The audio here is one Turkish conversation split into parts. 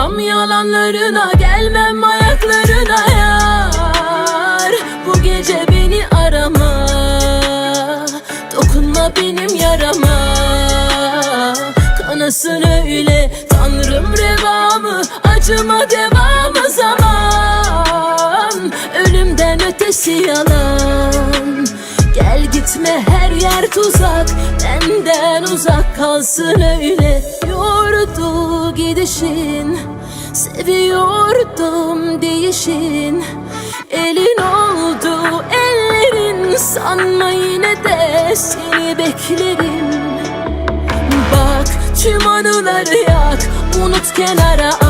yalanlarına gelmem ayaklarına yar. Bu gece beni arama Dokunma benim yarama. Kanasın öyle Tanrım revamı Acıma devamı zaman. Ölümden ötesi yalan Gel gitme her yer tuzak. Benden uzak kalsın öyle. Yordu gidişin Seviyordum değişin. Elin oldu ellerin Sanma yine de seni beklerim. Bak tüm anıları yak Unut kenara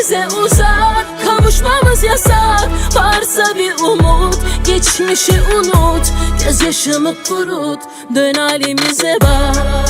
bize uzak. Kavuşmamız yasak. Varsa bir umut Geçmişi unut. Gözyaşımı kurut. Dön halimize bak